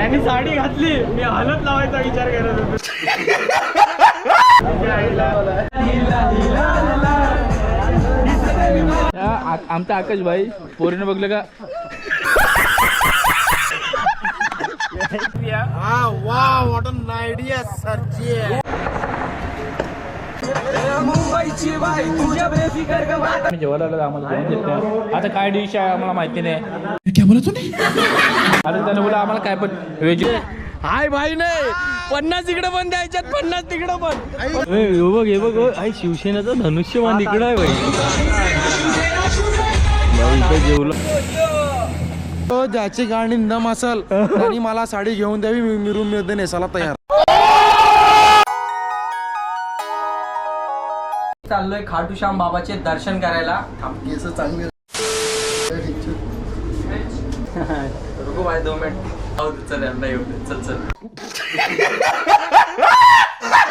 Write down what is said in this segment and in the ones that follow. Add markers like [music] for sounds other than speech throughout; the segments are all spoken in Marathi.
त्यांनी साडी घातली. मी हालत लावायचा विचार करत होतो. आमचा आकाश भाई पोरीनं बघलं का? आम्ही जेवायला आलो आम्हाला जेवण देत नाही. आता काय डिश आहे आम्हाला माहिती नाही. आता त्यानं बोला आम्हाला काय पण व्हेज हाय भाई नाही पन्नास इकडे पण द्यायच्यात पन्नास तिकडे पण हे बघ हे बघ आई शिवसेनेचं धनुष्यमान इकडं आहे भाई. जेवलं. ज्याची गाणी दम असल आणि मला साडी घेऊन द्यावी मी मिरून मिळते नेसाला तयार. चाललोय खाटू श्याम बाबाचे दर्शन करायला. केस चांगली रुको भाई दोन मिनिट. चल यांना येऊ दे. चल चल.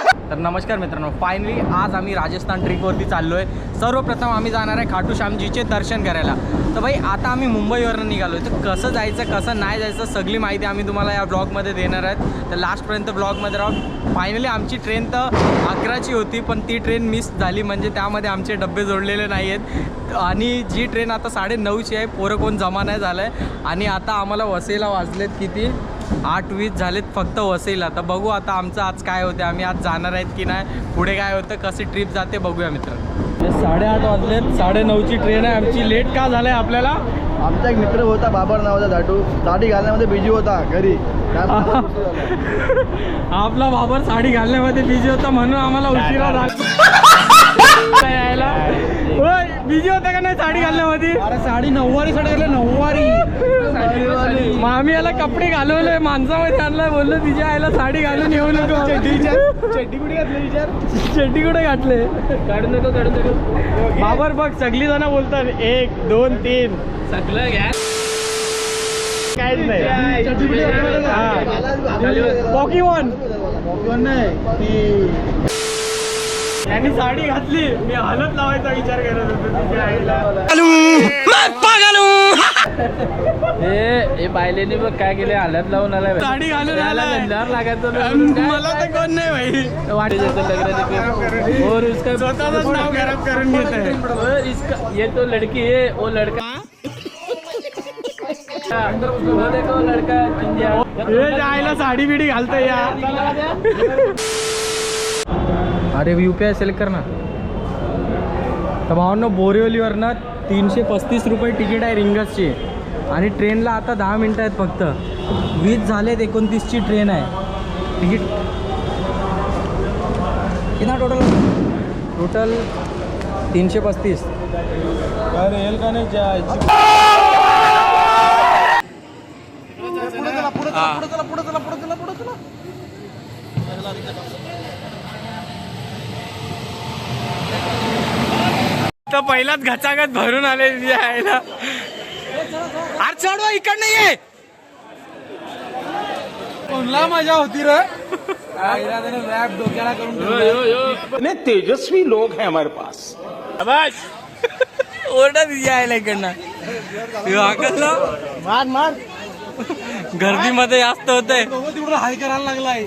[laughs] तर नमस्कार मित्रांनो फायनली आज आम्ही राजस्थान ट्रिपवरती चाललो आहे सर्वप्रथम आम्ही जाणार आहे खाटू श्यामजीचे दर्शन करायला. तर भाई आता आम्ही मुंबईवरनं निघालो आहे तर कसं जायचं कसं नाही जायचं सगळी माहिती आम्ही तुम्हाला या ब्लॉगमध्ये देणार आहेत. तर लास्टपर्यंत ब्लॉगमध्ये राहून फायनली आमची ट्रेन तर अकराची होती पण ती ट्रेन मिस झाली. म्हणजे त्यामध्ये आमचे डबे जोडलेले नाही आहेत आणि जी ट्रेन आता साडे नऊची आहे पोरं कोण जमा नाही झालं आहे आणि आता आम्हाला वसईला वाजलेत किती? आठ वीस झालेत फक्त वसईला. तर बघू आता आमचं आज काय होते आम्ही आज जाणार आहेत की नाही पुढे काय होतं कशी ट्रिप जाते बघूया मित्र. साडेआठ वाजलेत साडे नऊची ट्रेन आहे आमची लेट का झालंय आपल्याला? आमचा एक मित्र होता बाबर नावाचा धाटू साडी घालण्यामध्ये बिजी होता घरी. आपला बाबर साडी घालण्यामध्ये बिझी होता म्हणून आम्हाला उशिरा झाला यायला? होय बिझी होता का नाही साडी घालण्यामध्ये? अरे साडी नऊवारी साडी घातली नऊवारी. मग आम्ही याला कपडे घालवले माणसामध्ये आणलाय बोललो तिच्या आईला साडी घालून येऊ नको. चड्डी कुठे घातली विचार? चड्डी कुठे घातले? काढून नको काढून नको. बाबर बघ सगळी जण बोलतात एक दोन तीन. सगळं घ्या. काहीच नाही. पॉकीमॉन नाही ती त्यांनी साडी घातली. मी हालत लावायचा विचार करत होतो तिच्या आईला. हे बायलेने बघ काय केले हालत लावून आलाय साडी घालून. गंधार लागायचं ना? मला तर कोण नाही भाई वाटे जातं लग्न. और इसका स्वतःच नाव खराब करून घेत आहे. इसका ये तो लड़की है वो लड़का देखो लड़का हे साडी बिडी घालतोय या. अरे यू पी आय सिलेक्ट कर ना तर भावांनो बोरिवलीवरनं तीनशे पस्तीस रुपये तिकीट आहे रिंगसची. आणि ट्रेनला आता दहा मिनटं आहेत फक्त. वीस झालेत एकोणतीसची ट्रेन आहे. तिकीट. किती टोटल टोटल तीनशे पस्तीस. अरे येईल का नाही? जायची पुढे चला पुढे चला पुढे चला पुढे चला पुढे चला. तर पहिलाच घचागत भरून आले यायला. अरे चढवा इकडनं ये. पुन्हा मजा होती रे? रॅप डोक्याला करून तेजस्वी लोग हैं हमारे पास। ओरडा यायला इकडनं. हे वाकलं? मार मार. गर्दीमध्ये जास्त होतंय. दोघं तिकडं हाय करायला लागलाय.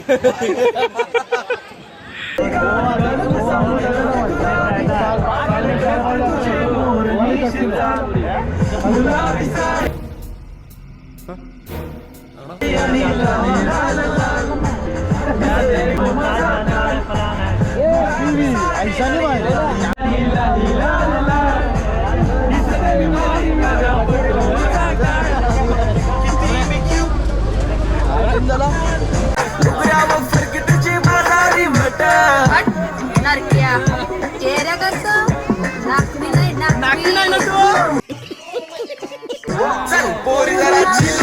[laughs] ऐसा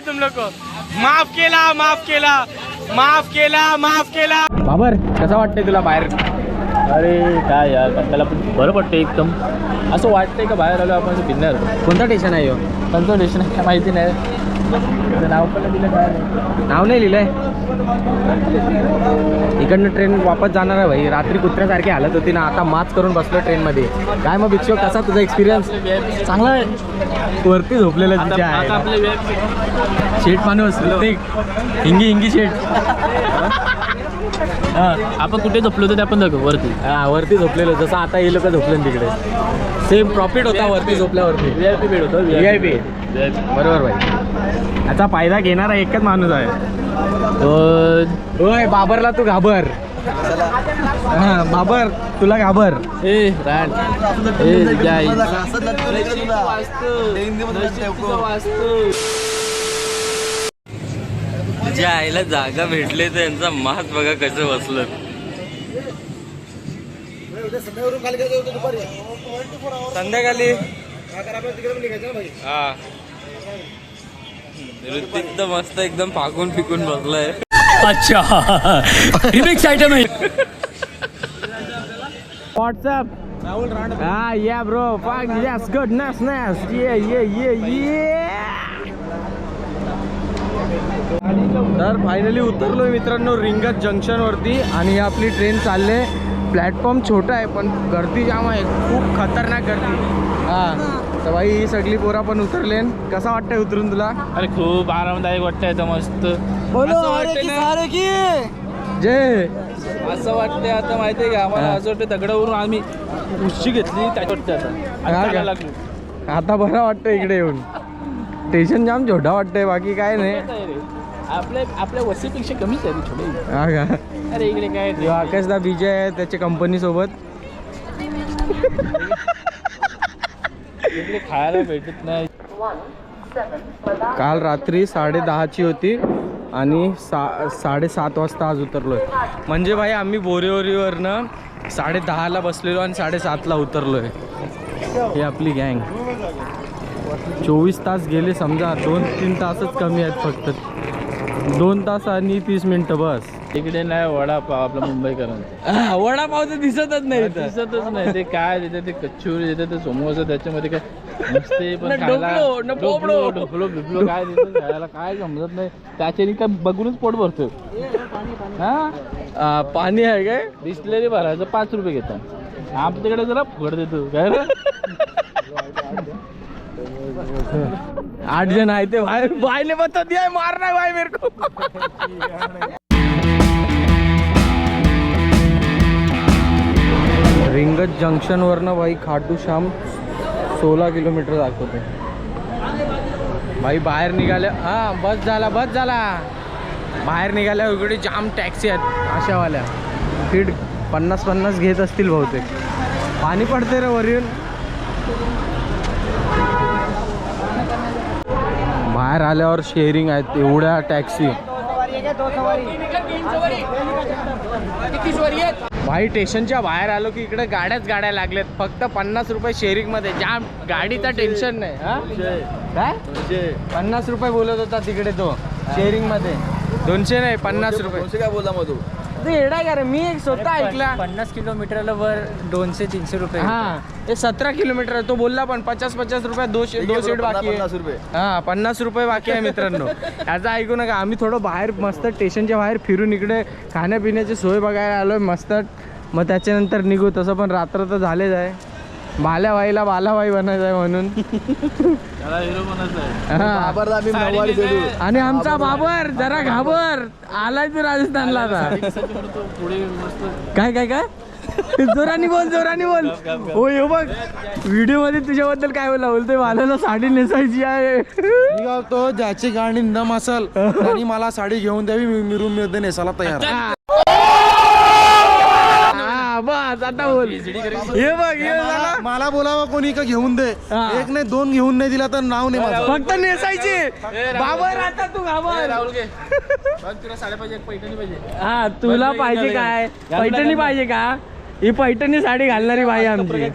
भाई तुम लोग को. माफ केला माफ केला माफ केला माफ केला. बाबर कसं वाटतंय तुला बाहेर? अरे काय यार त्याला पण बरं पडतं एकदम. असं वाटतंय का बाहेर आलो आपण भिन्नर कोणतं स्टेशन आहे ह्यो? कोणतं स्टेशन आहे काय माहिती नाही. नाव पण नाही दिलं काय नाही. नाव नाही लिहिलंय. इकडनं ट्रेन वापस जाणार आहे भाई. रात्री कुत्र्यासारखी हालत होती ना. आता माच करून बसलो ट्रेनमध्ये काय मग भिक्षुक कसा तुझा एक्सपिरियन्स चांगला आहे. वरती झोपलेलं तिच्या आहे शेट माणूस हिंगी हिंगी शेट [laughs] आपण कुठे झोपलो होतो ते आपण दाखव वरती. हा वरती झोपलेलो जसं आता हे लोक झोपले ना तिकडे. सेम प्रॉफिट होता वरती झोपल्यावरती. व्ही आय पी बेड होतं व्ही आय पी बरोबर भाई. याचा फायदा घेणारा एकच माणूस आहे. होय. बाबरला तू घाबर. हा बाबर तुला घाबर. ए जाय ज्या आईला जागा भेटले तर यांचा मास बघा कसं बसलं. संध्याकाळी. हा. ऋतिक तर मस्त एकदम फाकून फिकून बसलाय. अच्छा. रिमिक्स आयटम आहे. व्हॉट्सअप हा या ब्रो यस गुड नस नस ये ये ये ये तर फायनली उतरलोय मित्रांनो रिंगत जंक्शन वरती आणि आपली ट्रेन चालले. प्लॅटफॉर्म छोटा आहे पण गर्दी जाम आहे. खूप खतरनाक गर्दी. हा. तर भाई ही सगळी पोरा पण उतरले. कसा वाटतंय उतरून तुला? अरे खूप आरामदायक वाटतंय आता मस्त. असं वाटतंय ना? जय. असं वाटतंय आता माहिती आहे का? आम्हाला. असं वाटतं दगडावरून आम्ही उशी घेतली त्याच्या वाटतं आता. आता लागलो. बरं वाटतं इकडे येऊन. स्टेशन जाम छोटा वाटतंय बाकी काय नाही? आपल्या आपल्या वस्तीपेक्षा कमीच आहे छोटे हा का? अरे इकडे काय ह्यो आकाशदा विजय आहे त्याच्या कंपनी सोबत इकडे खायला भेटत नाही. काल रात्री साडे दहाची होती आणि सा साडेसात वाजता आज उतरलोय. म्हणजे भाई आम्ही बोरीवरीवरनं साडे दहाला बसलेलो आणि साडेसातला उतरलोय. ही आपली गँग. चोवीस तास गेले समजा दोन तीन तासच कमी आहेत फक्त. दोन तास आणि तीस मिनटं बस. इकडे नाही वडापाव आपला मुंबईकरांचा. वडापाव तर दिसतच नाही दिसतच नाही. ते काय देते ते कच्चूरी देते ते समोसा त्याच्यामध्ये काय नसते पण न खायला ढोकलो, न पोपडो. ढोकलो ढोकलो बिपलो काय खायला काय समजत नाही. त्याच्याने काय बघूनच पोट भरतो हा? आ, पाणी आहे काय? बिस्लरी भरायचं पाच रुपये घेतात. आमच्याकडे जरा फुकट देतो. काय रे? [laughs] आठ जण आहे ते भाई. भाई ने बता दिया है मारना है भाई मेरे को. रिंगत जंक्शन वरनं भाई खाटू श्याम सोळा किलोमीटर दाखवते भाई बाहेर निघाले हा बस झाला बस झाला. बाहेर निघाल्या इकडे जाम टॅक्सी आहेत अशावाल्या. फीड पन्नास पन्नास घेत असतील बहुतेक. पाणी पडते रे वरून बाहेर आल्यावर शेअरिंग आहेत एवढ्या टॅक्सी भाई स्टेशनच्या बाहेर आलो की इकडे गाड्याच गाड्या लागल्यात फक्त पन्नास रुपये शेअरिंगमध्ये. जाम गाडीचा टेन्शन नाही हा? काय? पन्नास रुपये बोलत होता तिकडे तो शेअरिंगमध्ये. दोनशे नाही पन्नास रुपये. काय बोलला मधू ते? येडा का रे? मी एक स्वतः ऐकला. पन्नास किलोमीटरला वर दोनशे तीनशे रुपये हा. हे सतरा किलोमीटर आहे तो बोलला पण पचास पचास रुपये दो शे- दो सीट बाकी आहे. रुपये. हा पन्नास रुपये बाकी आहे मित्रांनो. [laughs] याचं ऐकू नका आम्ही थोडं बाहेर मस्त स्टेशनच्या बाहेर फिरून इकडे खाण्यापिण्याची सोय बघायला आलोय मस्त. मग त्याच्यानंतर निघू तसं पण रात्र तर झालेच आहे. बाल्याबाईला बालाबाई बनायचं आहे म्हणून. [laughs] आम्ही नऊवारी. आणि आमचा बाबर जरा घाबर. आलाय तू राजस्थानला आता. काय काय काय? जोरानी बोल जोरानी बोल. हो यो बघ व्हिडिओमध्ये तुझ्याबद्दल काय बोला बोलतोय मला साडी नेसायची आहे. निघालतो ज्याची गाणी दम असल [laughs] त्यांनी मला साडी घेऊन द्यावी मी मी रूममध्ये नेसायला तयार आहे. हा, बस आता बोल. हे बघ हे झाला. मला बोलावं कोणी का घेऊन दे. हा. एक नाही दोन घेऊन नाही दिला तर नाव नाही माझं. फक्त नेसायची. बाबर आता तू पाहिजे. हा तुला पाहिजे काय. पैठणी पाहिजे का? ही पैठणी साडी घालणारी बाई आमची.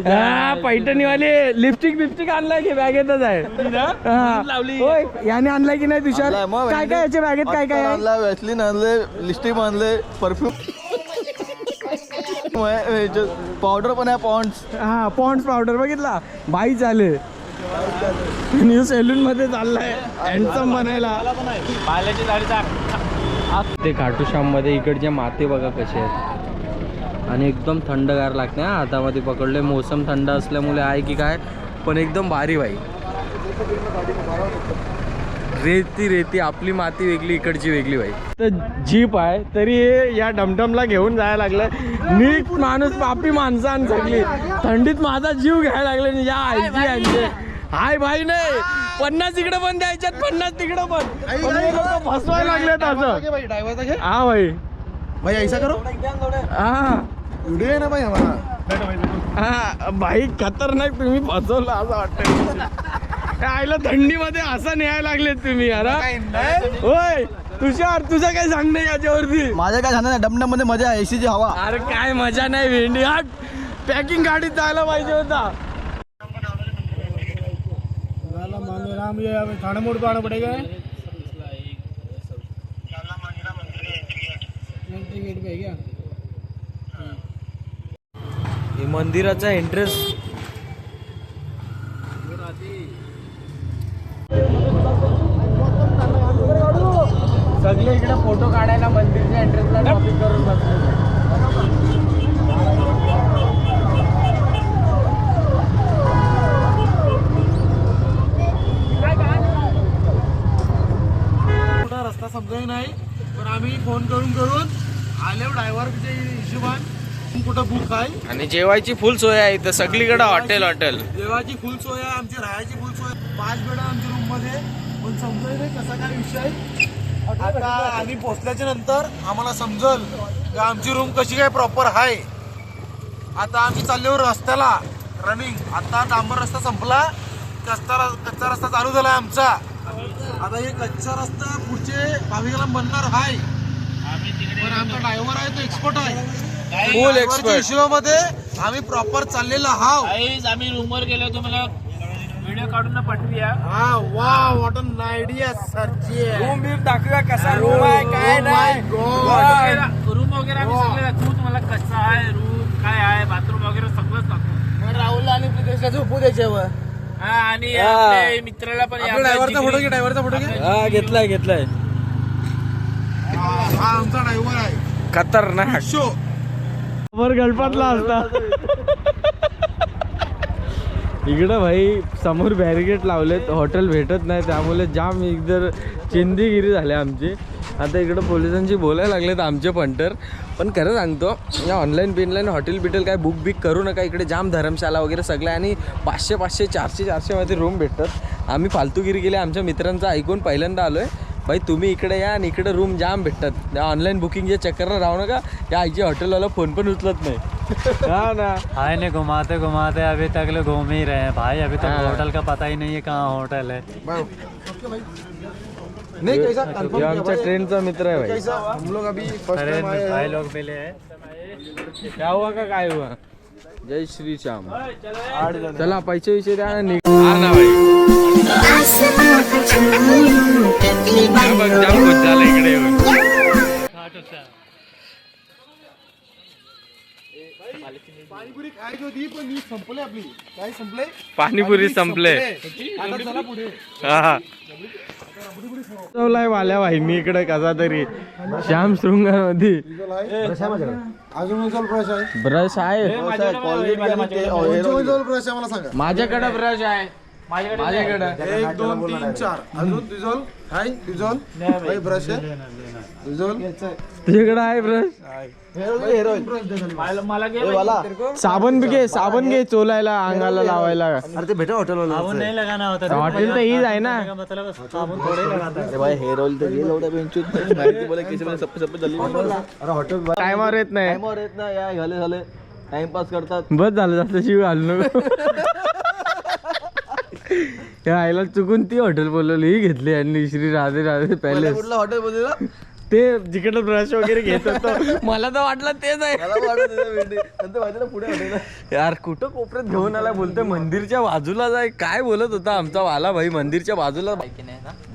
काय? हा पैठणीवाली लिपस्टिक बिपस्टिक आणलाय की बॅगेतच आहे. हा. होय याने आणलाय की नाही तुषार? आणलाय, मग काय काय याच्या बॅगेत काय काय आहे? आणला वॅसलिन आणले लिस्टिक आणले परफ्यूम पावडर पण आहे पॉन्ड्स हा पॉन्ड्स पावडर बघितला? बाई चाले. न्यू सेलून मध्ये चाललाय हँडसम बनायला. ते खाटूश्याममध्ये इकडचे माते बघा कसे आहेत. आणि एकदम थंडगार लागते हा हातामध्ये पकडले. मोसम थंड असल्यामुळे आहे की काय पण एकदम भारी बाई. रेती रेती आपली माती वेगळी इकडची वेगळी बाई. तर जीप आहे तरी हे या डमडमला घेऊन जायला लागलं नीट माणूस पापी माणसां सगळी थंडीत माझा जीव घ्यायला लागले या आयची यांचे. हाय भाई नाही पन्नास इकडे पण द्यायच्यात पन्नास तिकडे पण हे फसवायला लागलेत असं. हा भाई. भाई ऐसा करो. हा. व्हिडिओ आहे ना भाई हमारा. हा. भाई खतरनाक तुम्ही फसवलं असं वाटतं आईला थंडीमध्ये असं न्यायला लागलेत तुम्ही अरे होय तुषार तुझं काय सांगणं याच्यावरती. माझ्या काय नाही डमडममध्ये मजा आहे एसीची हवा. अरे काय मजा नाही भेंडी हाट पॅकिंग गाडीत जायला पाहिजे होता. मोड पडेगा हे मंदिराचा एंट्रन्स सगळे इकडे फोटो काढायला मंदिरच्या एंट्रन्सला टॉपिक करून बसले. कुठं रस्ता समजाय नाही पण आम्ही फोन करून करून आले ड्रायव्हरच्या हिशोबान. कुठं बुक आहे? आणि जेवायची फुल सोय आहे इथं सगळीकडे हॉटेल हॉटेल जेवायची फुल सोय आहे आमची राहायची फुल. पाच बेड आमच्या रूममध्ये. पण समजाय नाही कसा काय विषय आता आम्ही पोहोचल्याच्या नंतर आम्हाला समजल की आमची रूम कशी काय प्रॉपर आहे आता आम्ही चाललो रस्त्याला. रनिंग आता डांबर रस्ता संपला. कच्चा कच्चा रस्ता चालू झाला आमचा. आता हे कच्चा रस्ता पुढचे भाविकाला बनणार आहे पण आमचा ड्रायव्हर आहे तो एक्सपर्ट आहे. Expert. हिशोबामध्ये आम्ही प्रॉपर चाललेलो आईच आम्ही रूमवर गेलो तुम्हाला व्हिडिओ काढून ना पाठवूया. हा वा वॉट अन आयडिया सरची रूम बीम दाखवूया कसा रूम आहे काय नाही. रूम वगैरे आम्ही सगळे दाखवू तुम्हाला कसा आहे रूम काय आहे बाथरूम वगैरे सगळंच दाखवू. राहुल आणि प्रितेशला झोपू द्यायच्यावर हा आणि आपल्या मित्राला पण ड्रायव्हरचा फोटो घे ड्रायव्हरचा फोटो घे. हा घेतलाय घेतलाय हा आमचा ड्रायव्हर आहे. खतरनाक. शो वर गणपतला असता. इकडं भाई समोर बॅरिकेड लावलेत हॉटेल भेटत नाही त्यामुळे जाम एकदर चिंदीगिरी झाली आमची. आता इकडं पोलिसांशी बोलायला लागलेत आमचे पंटर पण खरं सांगतो या ऑनलाईन बिनलाईन हॉटेल बिटेल काय बुक बिक करू नका. इकडे जाम धर्मशाला वगैरे सगळं आणि पाचशे पाचशे चारशे चारशेमध्ये रूम भेटतात. आम्ही फालतूगिरी केली आमच्या मित्रांचं ऐकून पहिल्यांदा आलो आहे भाई तुम्ही इकडे या आणि इकडे रूम जाम भेटतात. ऑनलाईन बुकिंगच्या चक्करला राहू नका. या आईच्या हॉटेलवाला फोन पण उचलत नाही. हा ना। भाई ने घुमाते घुमाते अभी तक लोग घूम ही रहे हैं। भाई अभी तक हाँ। होटल का पता ही नहीं है कहाँ होटल है। नहीं कैसा हे कंफर्म आमच्या ट्रेनचा मित्र आहे भाई। कैसा हम लोग अभी फ़र्स्ट टाइम आए भाई लोग मिले हैं। क्या हुआ का काय हुआ? जय श्री श्याम। चला पैसे हा। ना भाई। हे झालं इकडे पाणीपुरी खायची होती पण मी संपले आपली. काय संपले पाणीपुरी संपले आता चला पुढे. हा चवलाय वाल्या वाहिनी इकडे कसा तरी. श्याम शृंगारमध्ये अजून उजल ब्रश आहे. ब्रश आहे. कोणचे उजल ब्रश आहे मला सांगा. माझ्याकडे ब्रश आहे. माझ्याकडे एक दोन तीन चार. अजून तुझल हाय तुझल भाई ब्रश आहे. तुझ्याकडे आहे ब्रश साबण बी घे साबण घे चोलायला अंगाला लावायला. अरे ते भेटा हॉटेल हॉटेल तर हीच आहे ना. हेअर ऑइल तर टायमावर [laughs] येत नाही. टाइमवर येत ना या झाले झाले. टाइमपास करतात. बस झालं जास्त शिव घालू नको. [laughs] आईला चुकून ती हॉटेल बोलवली ही घेतली आणि श्री राधे राधे पॅलेस कुठला हॉटेल बोललेला? ते जिकडे ब्रश वगैरे घेत होतो. [laughs] मला तर वाटलं तेच आहे. ना पुढे यार कुठं कोपऱ्यात घेऊन आला बोलतोय मंदिरच्या बाजूला जाय. काय बोलत होता आमचा वाला भाई मंदिरच्या बाजूला.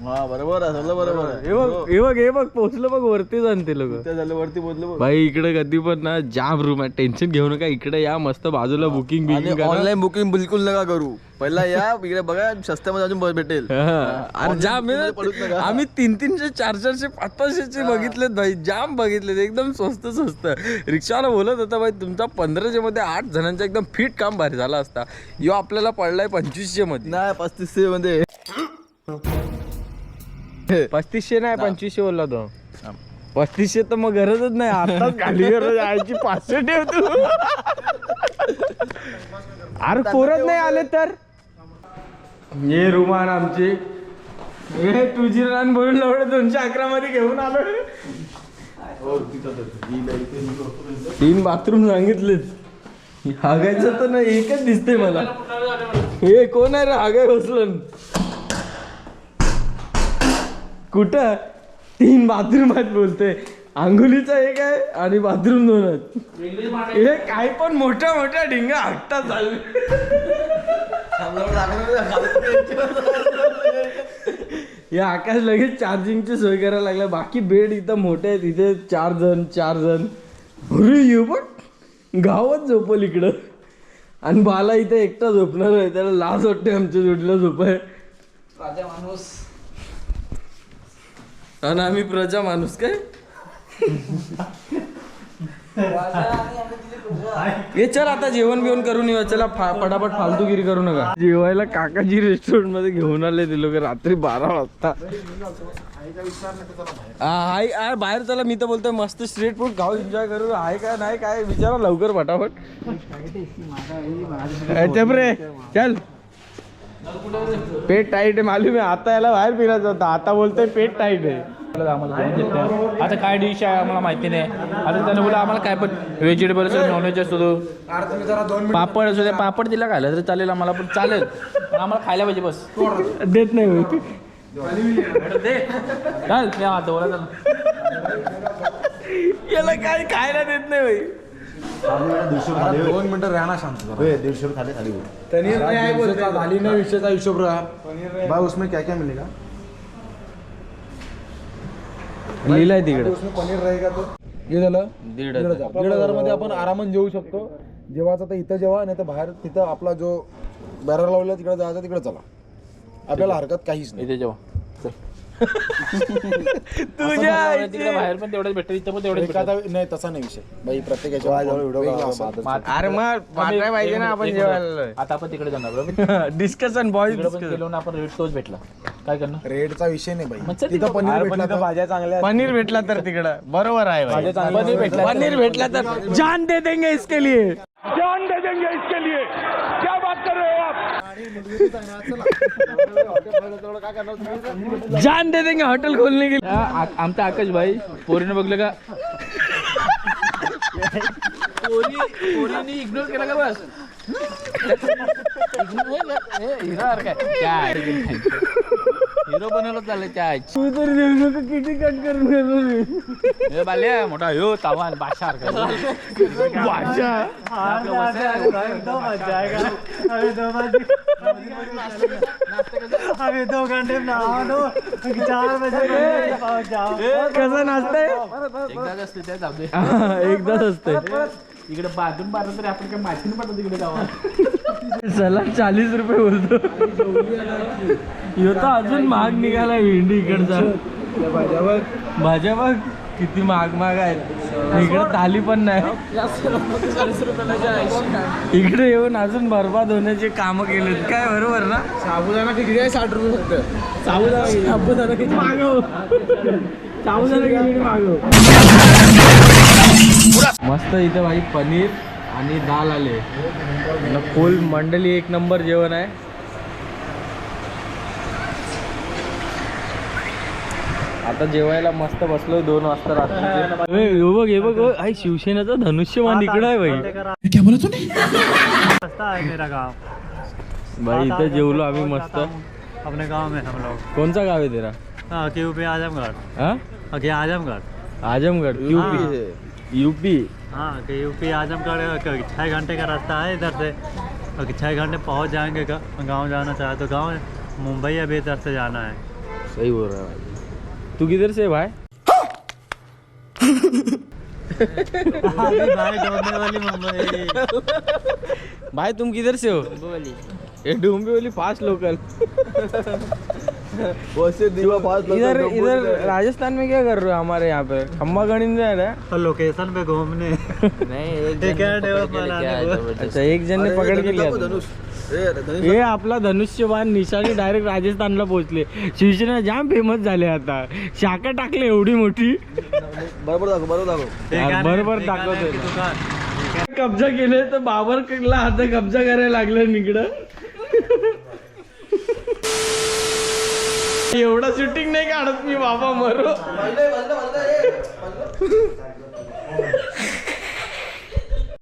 हा बरोबर आहे बरोबर आहे. हे बघ हे. बघ हे बघ पोहोचलं बघ वरती जाण ते लोक. त्या झालं वरती बोललो भाई इकडे कधी पण ना जाम रूम आहे. टेन्शन घेऊ नका इकडे या मस्त बाजूला बुकिंग आणि बिकिंग ऑनलाईन बुकिंग बिलकुल नका करू. पहिला या इकडे बघा स्वस्तामध्ये अजून भेटेल. अरे जाम आहे मध्ये पडूच ना. नका. आम्ही तीन तीनशे चार चारशे पाच पाचशेचे बघितलेत भाई जाम बघितलेत. एकदम स्वस्त स्वस्त. रिक्षावाला बोलत होता भाई तुमचा पंधराशे मध्ये आठ जणांचा एकदम फिट काम भारी झाला असता. यो आपल्याला पडलाय पंचवीसशे मध्ये. नाही पस्तीसशे मध्ये. [laughs] [laughs] पस्तीसशे नाही पंचवीसशे बोलला तो. पस्तीसशे तर मग गरजच नाही आताच गाडीवर जायची पाचशे ठेव तू. अरे परत नाही आले तर? ये रुमान आमची. हे तुझी रान बोलून एवढे दोनशे अकरा मध्ये घेऊन आलो. तीन बाथरूम सांगितलेत हागायचं तर नाही एकच दिसतंय मला. हे कोण आहे रे हागाय बसलं? कुठं? तीन बाथरूम आहेत बोलते. आंघोलीचा एक आहे आणि बाथरूम दोन आहेत. हे काही पण मोठ्या मोठ्या ढिंगा हट्टा चालले या आकाश लगेच चार्जिंगची सोय करायला लागला. बाकी बेड इथं मोठे आहेत. इथे चार जण चार जण. भरू येऊ पण गावात झोपल इकडं. आणि बाला इथे एकटा झोपणार आहे. त्याला लाज वाटते आमच्या जोडीला झोपाय. आणि आम्ही प्रजा माणूस काय? हे चल आता जेवण बिवण करून येऊ. चला फा- पटापट फालतूगिरी करू नका. जेवायला काकाजी रेस्टॉरंटमध्ये घेऊन आले ते लोक रात्री बारा वाजता. हाय बाहेर चला मी तर बोलतोय मस्त स्ट्रीट फूड खाऊ एन्जॉय करू. आहे का नाही काय? विचारा लवकर रे चल. पेट टाईट आहे मालूम आहे. आता याला बाहेर फिरायचं होतं. आता बोलतोय पेट टाईट आहे. आता काय डिश आहे आम्हाला माहिती नाही. आता त्याने बोला आम्हाला काय पण व्हेजिटेबल असो नॉनव्हेज असतो तो. पापड असू दे पापड दिला खायला तरी चालेल आम्हाला पण चालेल. पण आम्हाला खायला पाहिजे बस. देत नाही. चाल आता बोला. याला काय खायला देत नाही होय. दोन मिनिटं राहणार शांत दीडशे रुपये खाली खाली पनीर नाही आहे बोलतोय. थाली में विषय का हिशोब रहा. भाई उसमें क्या क्या मिलेगा लिहिलंय तिकडे. उसमें पनीर रहेगा तो. हे झालं? दीड हजार. दीड हजार. मध्ये आपण आरामात जेवू शकतो. जेवायचं तर इथं जेवा नाही तर बाहेर तिथं आपला जो बॅरर लावला तिकडे जायचं तिकडे चला. आपल्याला हरकत काहीच नाही. इथे जेव्हा [laughs] तुझ्या. तिकडे बाहेर पण तेवढंच भेटतं इथं पण तेवढंच एखादा नाही तसा नाही विषय. बाई प्रत्येकाच्या वेगळं असं. भेटतं अरे मग वाटायला पाहिजे ना आपण जेवायला आता आपण तिकडे जाणार बरोबर? [laughs] डिस्कशन बॉय तिकडे पण गेलो ना आपण रेट तोच भेटला. काय करणार? रेडचा विषय नाही बाई. चल तिथं पनीर भेटला तर- भाज्या चांगल्या पनीर भेटला तर तिकडं. बरोबर आहे भाई. पनीर भेटला तर- पनीर भेटला तर जान दे देंगे इसके लिए. जान दे देंगे हॉटेल खोलने के लिए। आमचा आकाश भाई पोरीनं बघलं का? पोरी इग्नोर केला का बस? [laughs] काय? हिरो बनवलं चाललंय त्या तू तरी देऊ नको किती कट करून गेलो मी. हे बाल्या मोठा ह्यो तावान बादशाह सारखा भाषा अभी दो घंटे में नहा दो चार बजे पहुंच जाओ कसं नाचतंय? एकदाच असते त्या जाऊ दे. एकदाच असतंय. इकडे बाथरूम बांधलं तरी आपण काय माहिती नाही पडत तिकडे जावा चला चाळीस रुपये बोलतो. तर अजून महाग निघाला भेंडी इकडचा. भाज्या बघ किती महाग महाग आहेत. इकडे थाली पण नाही. इकडे येऊन अजून बरबाद होण्याचे काम केलेत. काय बरोबर ना? साबुदाणा किती आहे? साठ रुपये फक्त. साबुदाणा साबुदाणा किती मागव साबुदाणा किती मागव मस्त इथं भाई पनीर. आणि दाल आले. फुल मंडली एक नंबर जेवण आहे. आता जेवायला मस्त बसलो दोन वाजता रात्री बघ हे बघ हे आई शिवसेनेचा धनुष्यबाण इकडं आहे भाई रास्ता है मेरा गाँव. भाई इथं जेवलो आम्ही मस्त. अपने गांव में हम लोग कोणचा गाव आहे तेरा? हाँ क्यों पे आजमगढ़ हा? Okay Azamgarh Azamgarh UP UP हाँ कि यूपी आजमगढ़ क- छः घंटे का रास्ता है इधर से। और छः घंटे पहुँच जाएँगे गाँव जाना चाहे तो गाँव मुंबई अभी इधर से जाना है। सही बोल रहा है भाई। तू किधर से है भाई? भाई वाली मुंबई। भाई तुम किधर से हो? ये डूम्बे वाली फास्ट लोकल वैसे दीवा पास इधर इधर राजस्थान में क्या कर रहे हो हमारे यहाँ पे? खम्बा गणी में जा रहा है लोकेशन पे घूमने। नहीं बनाने अच्छा एक जण ने पकड के लिया धनुष। ए, धनुष हे आपला धनुष्यबाण निशाणी डायरेक्ट राजस्थानला पोहोचले. शिवसेना जाम फेमस झाले आता. शाखा टाकले एवढी मोठी. बरोबर दाखव बरोबर दाखव. यार, बरोबर दाखवतोय. दुकान कब्जा केले तर बाबर कडला आता कब्जा करायला लागलं निकडं एवढा शूटिंग नाही काढत मी बाबा मरू.